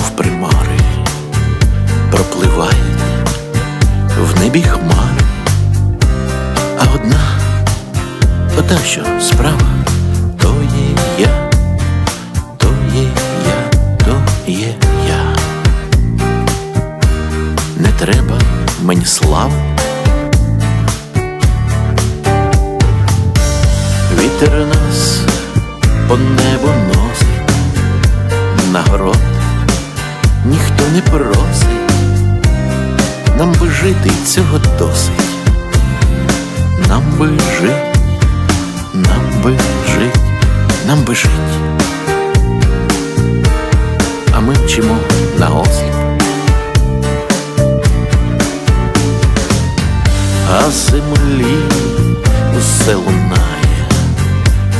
мов примари, пропливають в небі хмари, а одна, та що справа, то є я, то є я, то є я. Не треба мені слави. Вітер нас по небу носить на город ніхто не просить, нам би жити цього досить, нам би жить, нам би жить, нам би жить. А ми вчимо на осліп. А землі усе лунає,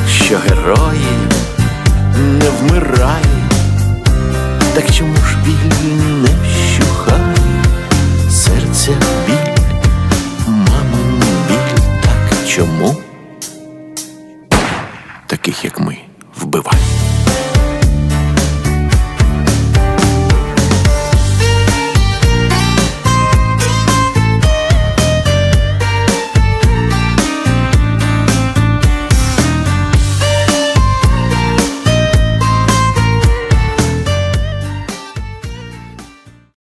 що герої не вмирають. Так чому біль не серця біль, мамин біль, так чому? Таких як ми вбивають.